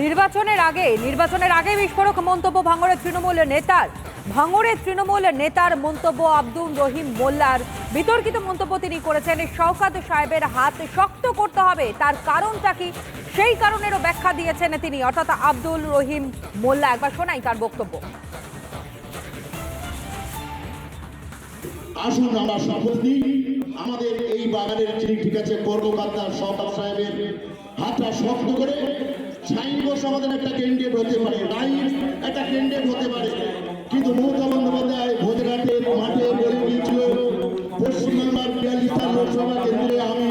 নির্বাচনের আগে নির্বাচনের আগে বিস্ফোরক মন্তব্য ভাঙড়ের তৃণমূল নেতার। ভাঙড়ের তৃণমূল নেতার মন্তব্য আব্দুল রহিম মোল্লার। বিতর্কিত মন্তব্য তিনি করেছেন, শওকাত সাহেবের হাত শক্ত করতে হবে। তার কারণটা কি? সেই কারণেরও ব্যাখ্যা দিয়েছেন তিনি, অর্থাৎ আব্দুল রহিম মোল্লা। একবার শোনাই তার বক্তব্য। আসুন আমরা শপথ নিই। আমাদের এই বাগানের ঠিক আছে, কর্মকর্তা সাহেবের হাতটা শক্ত করে বোস আমাদের একটা ক্যান্ডিডেট হতে পারে, রাইট, একটা ক্যান্ডিডেট হতে পারে। কিন্তু মমতা বন্দ্যোপাধ্যায় ভোজঘাটের মাঠে বলে দিয়েছিল পশ্চিমবাংলার আমি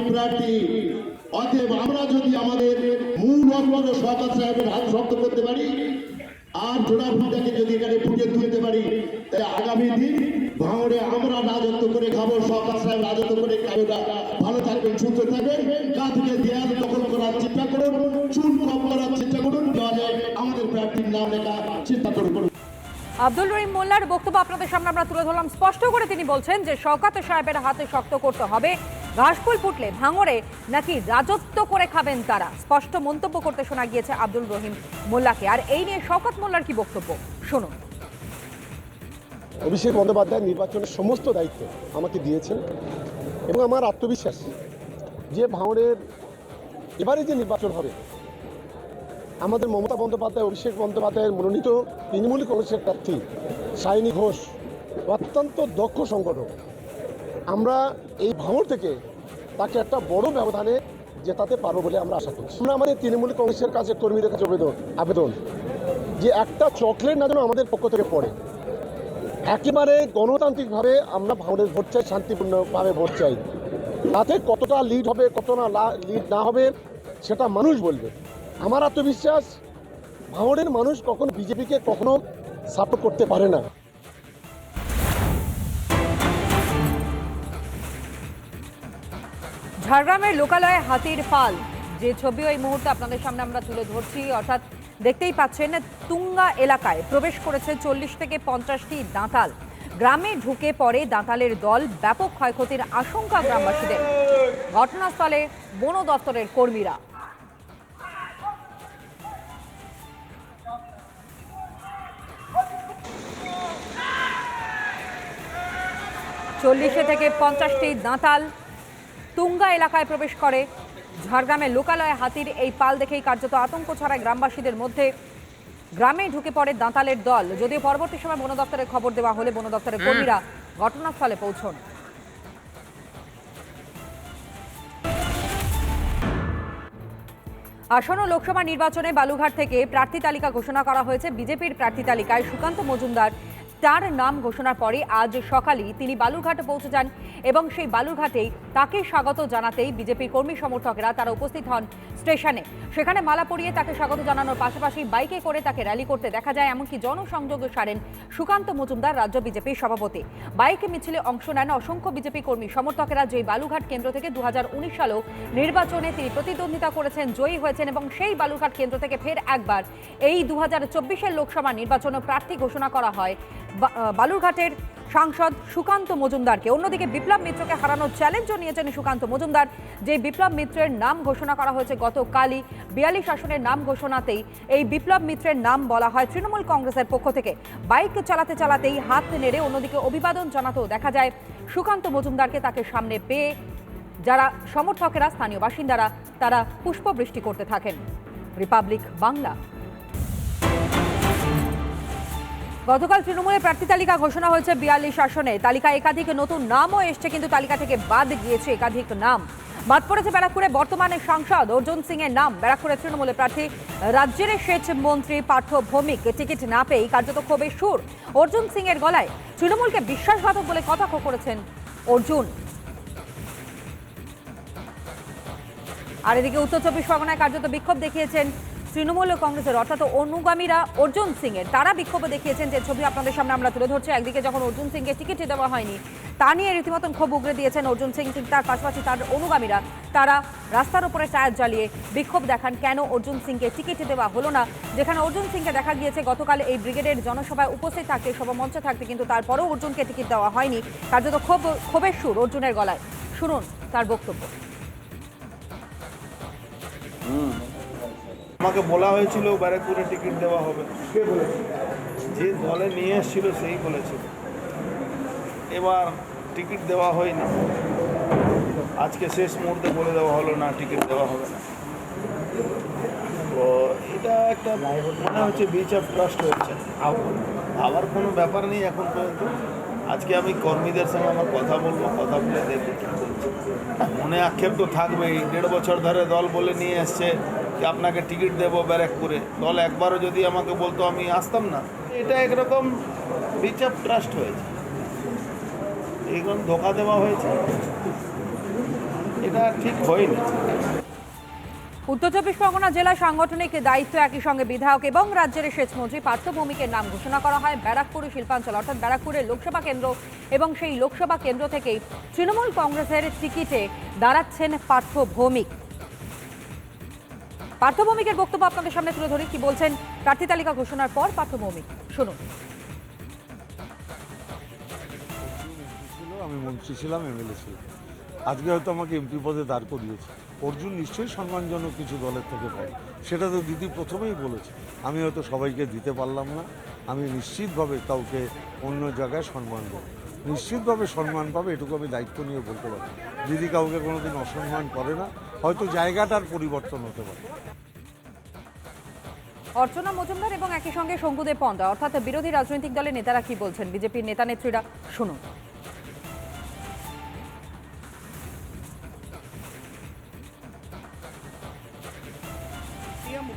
অতএব আমরা যদি আমাদের মূল অগ্রজ সরকার সাহেবের হাত শক্ত করতে পারি, আর জোড়া ফুটাকে যদি এখানে ফুটে তুলতে পারি আগামী দিন ভাঙড়ে আমরা রাজত্ব করে খাব, সরকার সাহেব রাজত্ব করে খাবে ভালো থাকবেন, সুস্থ থাকবেন। দেয়াল দখল করার করুন কম করার করুন তাহলে আমাদের প্রার্থীর নাম লেখা করুন আব্দুল রহিম মোল্লার বক্তব্য আপনাদের সামনে আমরা তুলে ধরলাম। স্পষ্ট করে তিনি বলছেন যে শওকাত সাহেবের হাতে শক্ত করতে হবে। ঘাসফুল ফুটলে ভাঙড়ে নাকি রাজত্ব করে খাবেন তারা? স্পষ্ট মন্তব্য করতে শোনা গিয়েছে আব্দুল রহিম মোল্লাকে। আর এই নিয়ে শওকাত মোল্লার কি বক্তব্য? শুনুন। অভিষেক বন্দ্যোপাধ্যায় নির্বাচনের সমস্ত দায়িত্ব আমাকে দিয়েছেন এবং আমার আত্মবিশ্বাস যে ভাঙড়ের এবারে যে নির্বাচন হবে, আমাদের মমতা বন্দ্যোপাধ্যায়, অভিষেক বন্দ্যোপাধ্যায়ের মনোনীত তৃণমূল কংগ্রেসের প্রার্থী সায়নী ঘোষ, অত্যন্ত দক্ষ সংগঠক। আমরা এই ভাঙড় থেকে তাকে একটা বড় ব্যবধানে জেতাতে পারব বলে আমরা আশা করছি। আমরা আমাদের তৃণমূল কংগ্রেসের কাছে কর্মীদের কাছে আবেদন আবেদন যে একটা চকলেট না যেন আমাদের পক্ষ থেকে পড়ে। একেবারে গণতান্ত্রিকভাবে আমরা ভাঙড়ের ভোট চাই, শান্তিপূর্ণভাবে ভোট চাই। তাতে কতটা লিড হবে কত না লিড না হবে, সেটা মানুষ বলবে। আমার আত্মবিশ্বাস ভাঙড়ের মানুষ কখনো বিজেপিকে কখনো সাপোর্ট করতে পারে না। ঝাড়গ্রামের লোকালয়ে হাতির ফাল। যে ছবি এই মুহূর্তে আপনাদের সামনে আমরা তুলে ধরছি, অর্থাৎ দেখতেই পাচ্ছেন, তুঙ্গা এলাকায় প্রবেশ করেছে চল্লিশ থেকে পঞ্চাশটি দাঁতাল। গ্রামে ঢুকে পড়ে দাঁতালের দল ব্যাপক ক্ষয়ক্ষতির আশঙ্কা গ্রামবাসীদের। ঘটনাস্থলে বন দপ্তরের কর্মীরা। চল্লিশে থেকে পঞ্চাশটি দাঁতাল তুঙ্গা এলাকায় প্রবেশ করে। ঝাড়গ্রামের লোকালয়ে হাতির এই পাল দেখেই কার্যত আতঙ্ক ছড়ায় গ্রামবাসীদের মধ্যে। গ্রামে ঢুকে পড়ে দাঁতালের দল। যদিও পরবর্তী সময় বন দপ্তরে খবর দেওয়া হলে বন দপ্তরের কর্মীরা ঘটনাস্থলে পৌঁছন। আসন্ন লোকসভা নির্বাচনে বালুঘাট থেকে প্রার্থী তালিকা ঘোষণা করা হয়েছে। বিজেপির প্রার্থী তালিকায় সুকান্ত মজুমদার। তার নাম ঘোষণার পরে আজ সকালেই তিনি বালুরঘাটে পৌঁছে যান। এবং সেই বালুরঘাটেই তাকে স্বাগত জানাতেই বিজেপি কর্মী সমর্থকেরা তারা উপস্থিত হন স্টেশনে। সেখানে মালা পরিয়ে তাকে স্বাগত জানানোর পাশাপাশি বাইকে করে তাকে র্যালি করতে দেখা যায়, এমনকি জনসংযোগ সারেন সুকান্ত মজুমদার, রাজ্য বিজেপির সভাপতি। বাইকে মিছিলে অংশ নেন অসংখ্য বিজেপি কর্মী সমর্থকেরা যে বালুঘাট কেন্দ্র থেকে দু হাজার উনিশ সালেও নির্বাচনে তিনি প্রতিদ্বন্দ্বিতা করেছেন, জয়ী হয়েছেন এবং সেই বালুঘাট কেন্দ্র থেকে ফের একবার এই দু হাজার চব্বিশের লোকসভা নির্বাচনে প্রার্থী ঘোষণা করা হয়। বালুরঘাটের সাংসদ সুকান্ত মজুমদারকে। অন্যদিকে বিপ্লব মিত্রকে হারানোর চ্যালেঞ্জও নিয়েছেন সুকান্ত মজুমদার, যে বিপ্লব মিত্রের নাম ঘোষণা করা হয়েছে গতকালই। বিয়াল্লিশ আসনের নাম ঘোষণাতেই এই বিপ্লব মিত্রের নাম বলা হয় তৃণমূল কংগ্রেসের পক্ষ থেকে। বাইক চালাতে চালাতেই হাত নেড়ে অন্যদিকে অভিবাদন জানাতেও দেখা যায়, সুকান্ত মজুমদারকে তাকে সামনে পেয়ে যারা সমর্থকেরা, স্থানীয় বাসিন্দারা, তারা পুষ্পবৃষ্টি করতে থাকেন। রিপাবলিক বাংলা। গতকাল তৃণমূলের প্রার্থী তালিকা ঘোষণা হয়েছে বিয়াল্লিশ আসনে। তালিকায় একাধিক নতুন নামও এসছে, কিন্তু তালিকা থেকে বাদ গিয়েছে একাধিক নাম। বাদ পড়েছে ব্যারাকপুরে বর্তমানে সাংসদ অর্জুন সিং এর নাম। ব্যারাকপুরের তৃণমূলের প্রার্থী রাজ্যের সেচ মন্ত্রী পার্থ ভৌমিক। টিকিট না পেয়ে কার্যত ক্ষোভের সুর। অর্জুন সিং এর গলায় তৃণমূলকে বিশ্বাসঘাতক বলে কটাক্ষ করেছেন অর্জুন। আর এদিকে উত্তর চব্বিশ পরগনায় কার্যত বিক্ষোভ দেখিয়েছেন তৃণমূল কংগ্রেসের, অর্থাৎ অনুগামীরা অর্জুন সিং এর তারা বিক্ষোভ দেখিয়েছেন যে ছবি আপনাদের সামনে আমরা তুলে ধরছি। একদিকে যখন অর্জুন সিংকে টিকিট দেওয়া হয়নি, তা নিয়ে রীতিমতন ক্ষোভ উগরে দিয়েছেন অর্জুন সিং। তার পাশাপাশি তার অনুগামীরা, তারা রাস্তার উপরে টায়ার জ্বালিয়ে বিক্ষোভ দেখান, কেন অর্জুন সিংকে টিকিট দেওয়া হলো না? যেখানে অর্জুন সিংকে দেখা গিয়েছে, গতকাল এই ব্রিগেডের জনসভায় উপস্থিত থাকতে সভা মঞ্চে থাকতে, কিন্তু তারপরেও অর্জুনকে টিকিট দেওয়া হয়নি। কার্যত ক্ষোভ, ক্ষোভের সুর অর্জুনের গলায়। শুনুন তার বক্তব্য। আমাকে বলা হয়েছিল ব্যারাকপুরে টিকিট দেওয়া হবে। যে দলে নিয়ে এসেছিল সেই বলেছিল এবার টিকিট দেওয়া হয়নি। আজকে শেষ মুহূর্তে বলে দেওয়া হলো না টিকিট দেওয়া হবে না। তো এটা একটা মনে হচ্ছে বিচ অফ ট্রাস্ট হচ্ছে। আবার কোনো ব্যাপার নেই এখন পর্যন্ত। আজকে আমি কর্মীদের সঙ্গে আমার কথা বলব কথা বলে দেখব মনে আক্ষেপ তো থাকবেই। দেড় বছর ধরে দল বলে নিয়ে এসছে। যে আপনাকে টিকিট দেবো ব্যারাকপুরে। দল একবারও যদি আমাকে বলতো আমি আসতাম না। এটা একরকম বিচ অফ ট্রাস্ট হয়েছে। এইরকম ধোকা দেওয়া হয়েছে। এটা ঠিক হয়নি। উত্তর চব্বিশ পরগনা জেলা সাংগঠনিক দায়িত্ব একই সঙ্গে বিধায়ক এবং রাজ্যের সেচমন্ত্রী পার্থ ভৌমিকের নাম ঘোষণা করা হয় ব্যারাকপুর শিল্পাঞ্চল, অর্থাৎ ব্যারাকপুরের লোকসভা কেন্দ্র এবং সেই লোকসভা কেন্দ্র থেকেই তৃণমূল কংগ্রেসের টিকিটে দাঁড়াচ্ছেন পার্থ ভৌমিক। পার্থ ভৌমিকের বক্তব্য আপনাদের সামনে তুলে ধরি। কি বলছেন প্রার্থী তালিকা ঘোষণার পর পার্থ ভৌমিক শুনুন। আমি মন্ত্রী ছিলাম, এমএলএ ছিলাম। আজকে হয়তো আমাকে এমপি পদে দাঁড় করিয়েছে। অর্জুন নিশ্চয়ই সম্মানজনক কিছু দলের থেকে পাই সেটা তো দিদি প্রথমেই বলেছে। আমি হয়তো সবাইকে দিতে পারলাম না। আমি নিশ্চিতভাবে কাউকে অন্য জায়গায় সম্মান দেবো। নিশ্চিতভাবে সম্মান পাবে, এটুকু আমি দায়িত্ব নিয়ে বলতে পারি। দিদি কাউকে কোনোদিন অসম্মান করে না। হয়তো জায়গাটার পরিবর্তন হতে পারে। অর্চনা মজুমদার এবং একই সঙ্গে শঙ্কুদেব পণ্ডা। অর্থাৎ বিরোধী রাজনৈতিক দলের নেতারা কি বলছেন? বিজেপির নেতা নেত্রীরা শুনুন।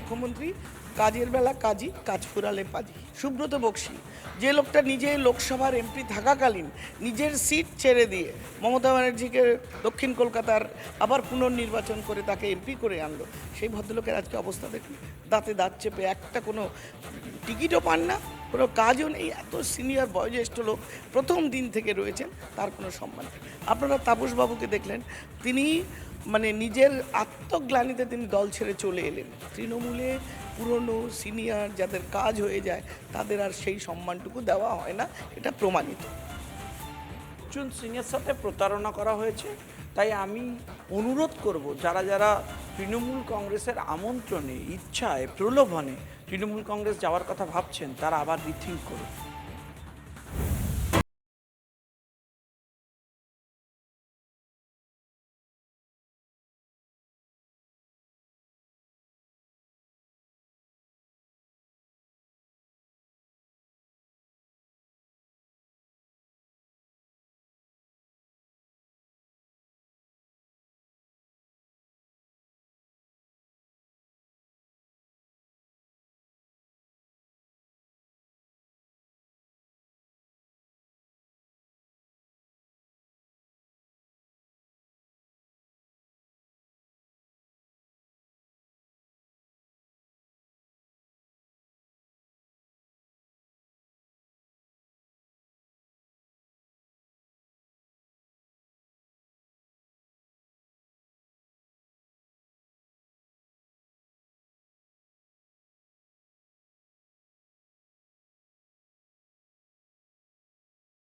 মুখ্যমন্ত্রী, কাজের বেলা কাজী, কাজ ফুরালে পাজি। সুব্রত বক্সি, যে লোকটা নিজে লোকসভার এমপি থাকাকালীন নিজের সিট ছেড়ে দিয়ে মমতা ব্যানার্জিকে দক্ষিণ কলকাতার আবার পুনর্নির্বাচন করে তাকে এমপি করে আনলো। সেই ভদ্রলোকের আজকে অবস্থা দেখুন। দাঁতে দাঁত চেপে একটা কোনো টিকিটও পান না, কোনো কাজও নেই, এত সিনিয়র বয়োজ্যেষ্ঠ লোক প্রথম দিন থেকে রয়েছেন, তার কোনো সম্মান নেই। আপনারা তাপসবাবুকে দেখলেন, তিনি মানে নিজের আত্মগ্লানিতে তিনি দল ছেড়ে চলে এলেন। তৃণমূলে পুরনো সিনিয়র যাদের কাজ হয়ে যায়, তাদের আর সেই সম্মানটুকু দেওয়া হয় না, এটা প্রমাণিত। অর্জুন সিংয়ের সাথে প্রতারণা করা হয়েছে, তাই আমি অনুরোধ করব, যারা যারা তৃণমূল কংগ্রেসের আমন্ত্রণে, ইচ্ছায়, প্রলোভনে তৃণমূল কংগ্রেস যাওয়ার কথা ভাবছেন, তারা আবার রিথিঙ্ক করুন।